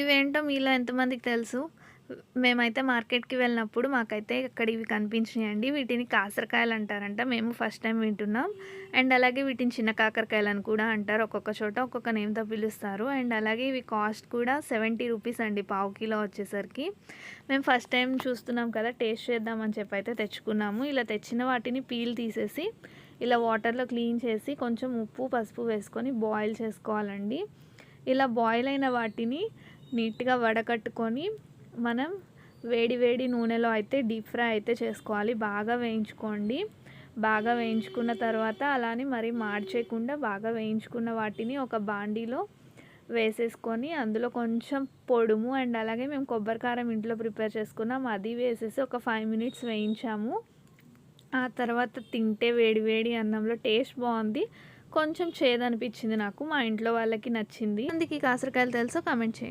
ఇవేంటో మీలో ఎంతమందికి తెలుసు? మేమైతే మార్కెట్కి వెళ్ళినప్పుడు మాకైతే ఇక్కడ ఇవి కనిపించినాయండి. వీటిని కాకరకాయలు అంటారంట. మేము ఫస్ట్ టైం వింటున్నాం. అండ్ అలాగే వీటిని చిన్న కాకరకాయలు అని కూడా అంటారు. ఒక్కొక్క చోట ఒక్కొక్క నేమ్తో పిలుస్తారు. అండ్ అలాగే ఇవి కాస్ట్ కూడా సెవెంటీ రూపీస్ అండి పావు కిలో వచ్చేసరికి. మేము ఫస్ట్ టైం చూస్తున్నాం కదా టేస్ట్ చేద్దామని చెప్పి అయితే తెచ్చుకున్నాము. ఇలా తెచ్చిన వాటిని పీల్ తీసేసి ఇలా వాటర్లో క్లీన్ చేసి కొంచెం ఉప్పు పసుపు వేసుకొని బాయిల్ చేసుకోవాలండి. ఇలా బాయిల్ అయిన వాటిని నీట్గా వడకట్టుకొని మనం వేడి వేడి నూనెలో అయితే డీప్ ఫ్రై అయితే చేసుకోవాలి. బాగా వేయించుకోండి. బాగా వేయించుకున్న తర్వాత అలానే మరి మార్చేయకుండా బాగా వేయించుకున్న వాటిని ఒక బాండీలో వేసేసుకొని అందులో కొంచెం పొడుము అండ్ అలాగే మేము కొబ్బరికారం ఇంట్లో ప్రిపేర్ చేసుకున్నాం. అది వేసేసి ఒక ఫైవ్ మినిట్స్ వేయించాము. ఆ తర్వాత తింటే వేడి వేడి అన్నంలో టేస్ట్ బాగుంది. కొంచెం చేదనిపించింది నాకు. మా ఇంట్లో వాళ్ళకి నచ్చింది. అందుకే కాసరకాయలు తెలుసో కామెంట్ చేయండి.